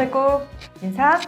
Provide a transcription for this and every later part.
배꼽 인사.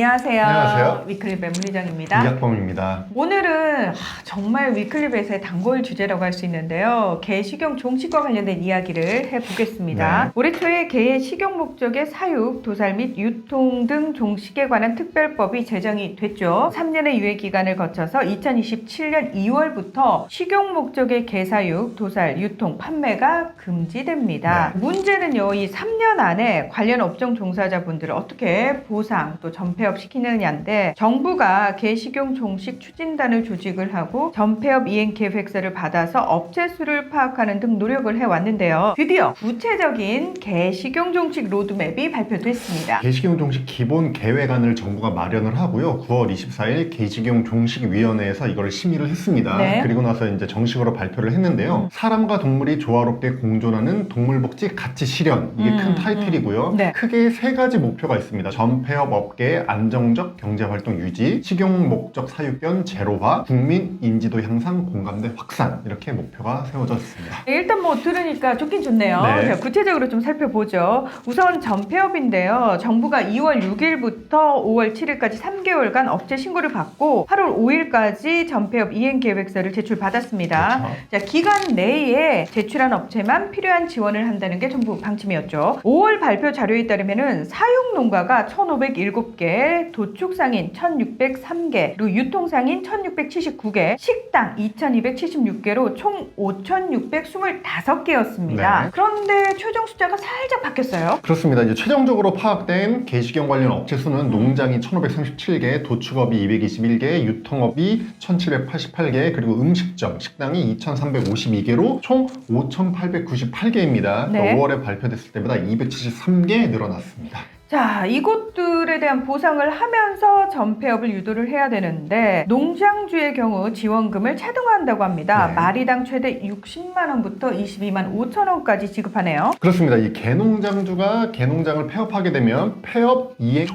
안녕하세요. 안녕하세요. 위클립 매물리정입니다. 이학범입니다. 오늘은 하, 정말 위클립에서의 단골 주제라고 할 수 있는데요. 개 식용 종식과 관련된 이야기를 해보겠습니다. 네. 올해 초에 개의 식용 목적의 사육, 도살 및 유통 등 종식에 관한 특별법이 제정이 됐죠. 3년의 유예 기간을 거쳐서 2027년 2월부터 식용 목적의 개 사육, 도살, 유통, 판매가 금지됩니다. 문제는요, 이 3년 안에 관련 업종 종사자분들을 어떻게 보상 또 전폐 업 시키느냐인데 정부가 개식용 종식 추진단을 조직을 하고 전폐업 이행 계획서를 받아서 업체 수를 파악하는 등 노력을 해왔는데요. 드디어 구체적인 개식용 종식 로드맵이 발표됐습니다. 개식용 종식 기본 계획안을 정부가 마련을 하고요. 9월 24일 개식용 종식위원회에서 이걸 심의를 했습니다. 네. 그리고 나서 이제 정식으로 발표를 했는데요. 사람과 동물이 조화롭게 공존하는 동물복지 가치 실현 이게 음, 큰 타이틀이고요. 음. 네. 크게 세 가지 목표가 있습니다. 전폐업 업계의 안정적 경제활동 유지, 식용 목적 사육견 제로화, 국민 인지도 향상, 공감대 확산 이렇게 목표가 세워졌습니다. 네, 일단 뭐 들으니까 좋긴 좋네요. 네. 자, 구체적으로 좀 살펴보죠. 우선 전폐업인데요. 정부가 2월 6일부터 5월 7일까지 3개월간 업체 신고를 받고 8월 5일까지 전폐업 이행 계획서를 제출받았습니다. 그렇죠. 자, 기간 내에 제출한 업체만 필요한 지원을 한다는 게 정부 방침이었죠. 5월 발표 자료에 따르면은 사육 농가가 1,507개, 도축 상인 1,603개, 그리고 유통 상인 1,679개, 식당 2,276개로 총 5,625개였습니다. 네. 그런데 최종 숫자가 살짝 바뀌었어요. 그렇습니다. 이제 최종적으로 파악된 개식용 관련 업체 수는 농장이 1,537개, 도축업이 221개, 유통업이 1,788개, 그리고 음식점, 식당이 2,352개로 총 5,898개입니다. 그러니까 네. 5월에 발표됐을 때보다 273개 늘어났습니다. 자, 이곳들에 대한 보상을 하면서 전폐업을 유도를 해야 되는데 농장주의 경우 지원금을 차등화한다고 합니다. 네. 마리당 최대 60만 원부터 22만 5천 원까지 지급하네요. 그렇습니다. 이 개농장주가 개농장을 폐업하게 되면 폐업 이행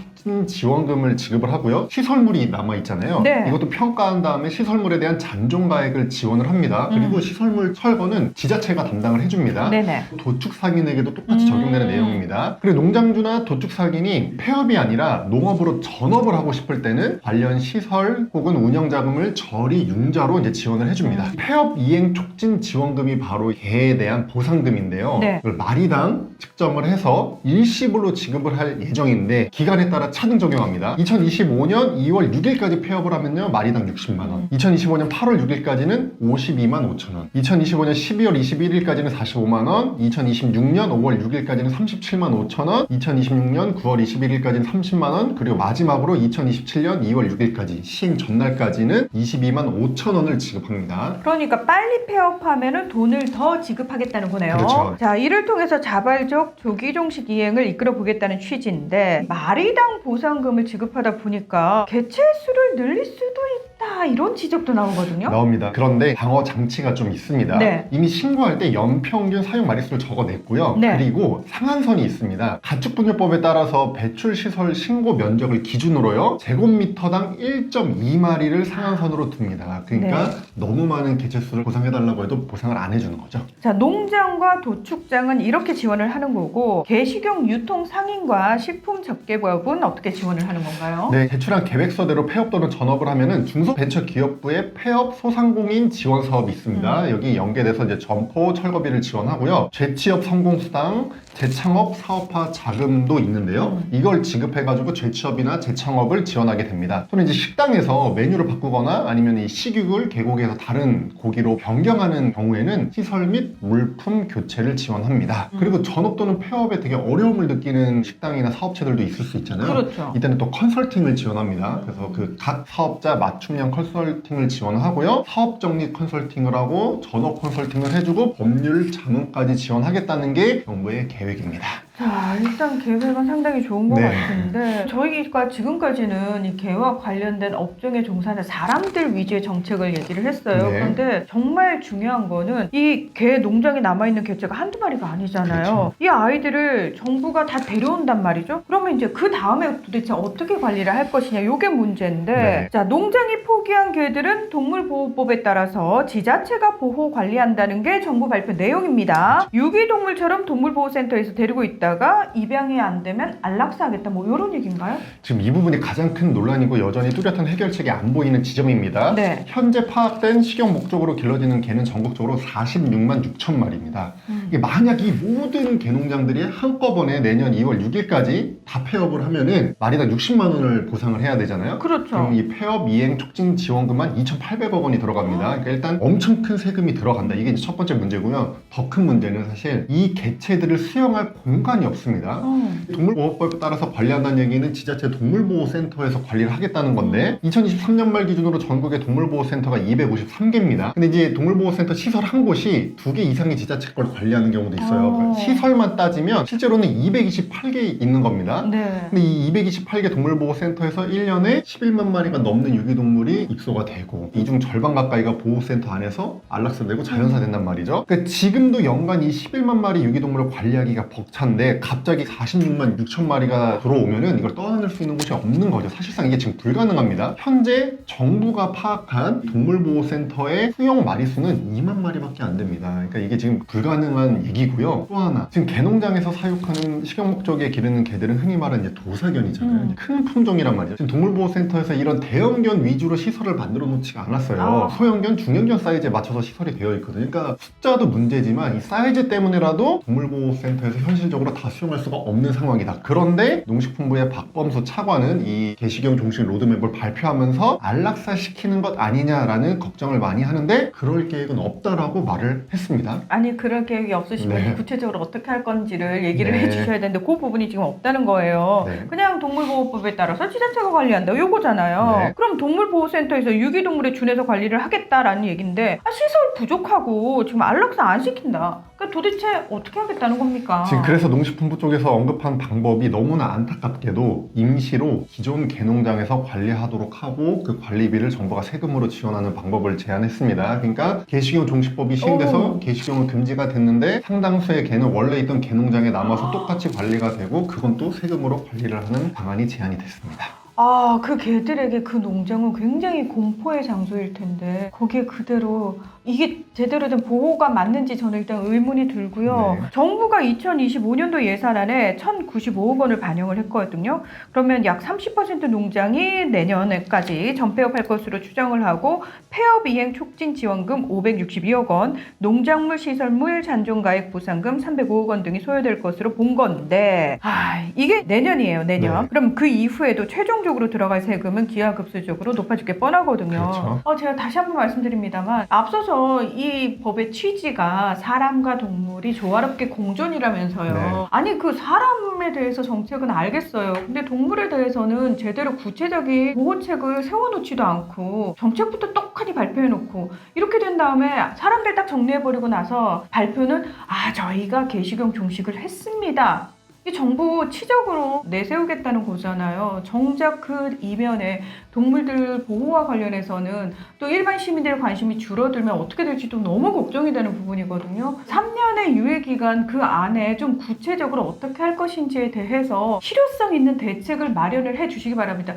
지원금을 지급을 하고요. 시설물이 남아 있잖아요. 네. 이것도 평가한 다음에 시설물에 대한 잔존가액을 지원을 합니다. 그리고 음. 시설물 철거는 지자체가 담당을 해줍니다. 네네. 도축 상인에게도 똑같이 음. 적용되는 내용입니다. 그리고 농장주나 도축 상인 이 폐업이 아니라 농업으로 전업을 하고 싶을 때는 관련 시설 혹은 운영 자금을 저리 융자로 이제 지원을 해줍니다. 음. 폐업 이행 촉진 지원금이 바로 개에 대한 보상금인데요. 네. 이걸 마리당 측정을 해서 일시불로 지급을 할 예정인데 기간에 따라 차등 적용합니다. 2025년 2월 6일까지 폐업을 하면요 마리당 60만 원. 2025년 8월 6일까지는 52만 5천 원. 2025년 12월 21일까지는 45만 원. 2026년 5월 6일까지는 37만 5천 원. 2026년 9월 21일까지는 30만 원. 그리고 마지막으로 2027년 2월 6일까지 시행 전날까지는 22만 5천 원을 지급합니다. 그러니까 빨리 폐업하면은 돈을 더 지급하겠다는 거네요. 그렇죠. 자, 이를 통해서 자발적 조기 종식 이행을 이끌어 보겠다는 취지인데 마리당 보상금을 지급하다 보니까 개체 수를 늘릴 수도 있다 이런 지적도 나오거든요. 나옵니다. 그런데 방어 장치가 좀 있습니다. 네. 이미 신고할 때 연평균 사용 마리수를 적어냈고요. 네. 그리고 상한선이 있습니다. 가축분유법에 따라서 배출 시설 신고 면적을 기준으로요. 제곱미터당 1.2마리를 상한선으로 둡니다. 그러니까 네. 너무 많은 개체수를 보상해달라고 해도 보상을 안 해주는 거죠. 자, 농장과 도축장은 이렇게 지원을 하는 거고 개식용 유통 상인과 식품 접객업은 어떻게 지원을 하는 건가요? 네, 제출한 계획서대로 폐업 또는 전업을 하면은 중소 벤처기업부의 폐업 소상공인 지원 사업이 있습니다. 음. 여기 연계돼서 이제 점포 철거비를 지원하고요. 재취업 성공수당, 재창업 사업화 자금도 있는데요. 음. 이걸 지급해가지고 재취업이나 재창업을 지원하게 됩니다. 또는 이제 식당에서 메뉴를 바꾸거나 아니면 이 식육을 계곡에서 다른 고기로 변경하는 경우에는 시설 및 물품 교체를 지원합니다. 음. 그리고 전업 또는 폐업에 되게 어려움을 느끼는 식당이나 사업체들도 있을 수 있잖아요. 그렇죠. 이때는 또 컨설팅을 지원합니다. 그래서 그 각 사업자 맞춤형 컨설팅을 지원하고요. 사업 정리 컨설팅을 하고 전업 컨설팅을 해주고 법률 자문까지 지원하겠다는 게 정부의 계획입니다. 자, 일단 계획은 상당히 좋은 것 네. 같은데 저희가 지금까지는 이 개와 관련된 업종에 종사하는 사람들 위주의 정책을 얘기를 했어요. 네. 그런데 정말 중요한 거는 이 개 농장에 남아 있는 개체가 한두 마리가 아니잖아요. 그렇죠. 이 아이들을 정부가 다 데려온단 말이죠. 그러면 이제 그 다음에 도대체 어떻게 관리를 할 것이냐 이게 문제인데 네. 자 농장이 포기한 개들은 동물보호법에 따라서 지자체가 보호 관리한다는 게 정부 발표 내용입니다. 유기동물처럼 동물보호센터에서 데리고 있다. 있다가 입양이 안 되면 안락사하겠다 뭐 이런 얘기인가요? 지금 이 부분이 가장 큰 논란이고 여전히 뚜렷한 해결책이 안 보이는 지점입니다. 네. 현재 파악된 식용 목적으로 길러지는 개는 전국적으로 46만 6천 마리입니다. 음. 만약 이 모든 개농장들이 한꺼번에 내년 2월 6일까지 다 폐업을 하면은 마리당 60만 원을 보상을 해야 되잖아요. 그렇죠. 그럼 이 폐업 이행 촉진 지원금만 2,800억 원이 들어갑니다. 그러니까 일단 엄청 큰 세금이 들어간다. 이게 이제 첫 번째 문제고요. 더 큰 문제는 사실 이 개체들을 수용할 공간이 없습니다. 어. 동물보호법에 따라서 관리한다는 얘기는 지자체 동물보호센터에서 관리를 하겠다는 건데 2023년 말 기준으로 전국의 동물보호센터가 253개입니다. 근데 이제 동물보호센터 시설 한 곳이 두 개 이상의 지자체 걸 관리 하는 경우도 있어요. 어. 그러니까 시설만 따지면 실제로는 228개 있는 겁니다. 네. 근데 이 228개 동물보호센터에서 1년에 11만 마리가 넘는 유기동물이 입소가 되고 이중 절반 가까이가 보호센터 안에서 안락사되고 자연사된단 말이죠. 그러니까 지금도 연간 이 11만 마리 유기동물을 관리하기가 벅찬데 갑자기 46만 6천 마리가 들어오면은 이걸 떠안을 수 있는 곳이 없는 거죠. 사실상 이게 지금 불가능합니다. 현재 정부가 파악한 동물보호센터의 수용 마리수는 2만 마리밖에 안 됩니다. 그러니까 이게 지금 불가능한 얘기고요. 또 하나 지금 개농장에서 사육하는 식용 목적에 기르는 개들은 흔히 말하는 이제 도사견이잖아요. 음. 큰 품종이란 말이죠. 지금 동물보호센터에서 이런 대형견 위주로 시설을 만들어 놓지가 않았어요. 아. 소형견, 중형견 사이즈에 맞춰서 시설이 되어 있거든요. 그러니까 숫자도 문제지만 이 사이즈 때문에라도 동물보호센터에서 현실적으로 다 수용할 수가 없는 상황이다. 그런데 농식품부의 박범수 차관은 이 개식용 종식 로드맵을 발표하면서 안락사 시키는 것 아니냐라는 걱정을 많이 하는데 그럴 계획은 없다라고 말을 했습니다. 아니 그럴 계획이 없으시면 네. 구체적으로 어떻게 할 건지를 얘기를 네. 해주셔야 되는데 그 부분이 지금 없다는 거예요. 네. 그냥 동물보호법에 따라서 지자체가 관리한다 요거잖아요. 네. 그럼 동물보호센터에서 유기동물에 준해서 관리를 하겠다라는 얘기인데 아, 시설 부족하고 지금 안락사 안 시킨다. 그러니까 도대체 어떻게 하겠다는 겁니까? 지금 그래서 농식품부 쪽에서 언급한 방법이 너무나 안타깝게도 임시로 기존 개농장에서 관리하도록 하고 그 관리비를 정부가 세금으로 지원하는 방법을 제안했습니다. 그러니까 개식용 종식법이 시행돼서 오. 개식용은 금지가 됐는데 상당수의 개는 원래 있던 개농장에 남아서 아. 똑같이 관리가 되고 그건 또 세금으로 관리를 하는 방안이 제안이 됐습니다. 아, 그 개들에게 그 농장은 굉장히 공포의 장소일 텐데 거기에 그대로 이게 제대로 된 보호가 맞는지 저는 일단 의문이 들고요. 네. 정부가 2025년도 예산안에 1,095억 원을 반영을 했거든요. 그러면 약 30% 농장이 내년에까지 전폐업할 것으로 추정을 하고 폐업 이행 촉진 지원금 562억 원, 농작물 시설물 잔존가액 보상금 305억 원 등이 소요될 것으로 본 건데 아, 이게 내년이에요, 내년. 네. 그럼 그 이후에도 최종적으로 들어갈 세금은 기하급수적으로 높아질 게 뻔하거든요. 그렇죠. 어, 제가 다시 한번 말씀드립니다만 앞서서 이 법의 취지가 사람과 동물이 조화롭게 공존이라면서요. 네. 아니 그 사람에 대해서 정책은 알겠어요. 근데 동물에 대해서는 제대로 구체적인 보호책을 세워놓지도 않고 정책부터 똑하니 발표해놓고 이렇게 된 다음에 사람들 딱 정리해버리고 나서 발표는 아 저희가 개식용 종식을 했습니다. 이 정부 치적으로 내세우겠다는 거잖아요. 정작 그 이면에 동물들 보호와 관련해서는 또 일반 시민들의 관심이 줄어들면 어떻게 될지도 너무 걱정이 되는 부분이거든요. 3년의 유예 기간 그 안에 좀 구체적으로 어떻게 할 것인지에 대해서 실효성 있는 대책을 마련을 해 주시기 바랍니다.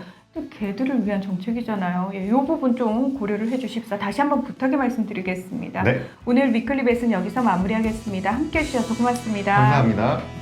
개들을 위한 정책이잖아요. 예, 이 부분 좀 고려를 해 주십사. 다시 한번 부탁의 말씀드리겠습니다. 네, 오늘 위클리 벳은 여기서 마무리하겠습니다. 함께 해주셔서 고맙습니다. 감사합니다.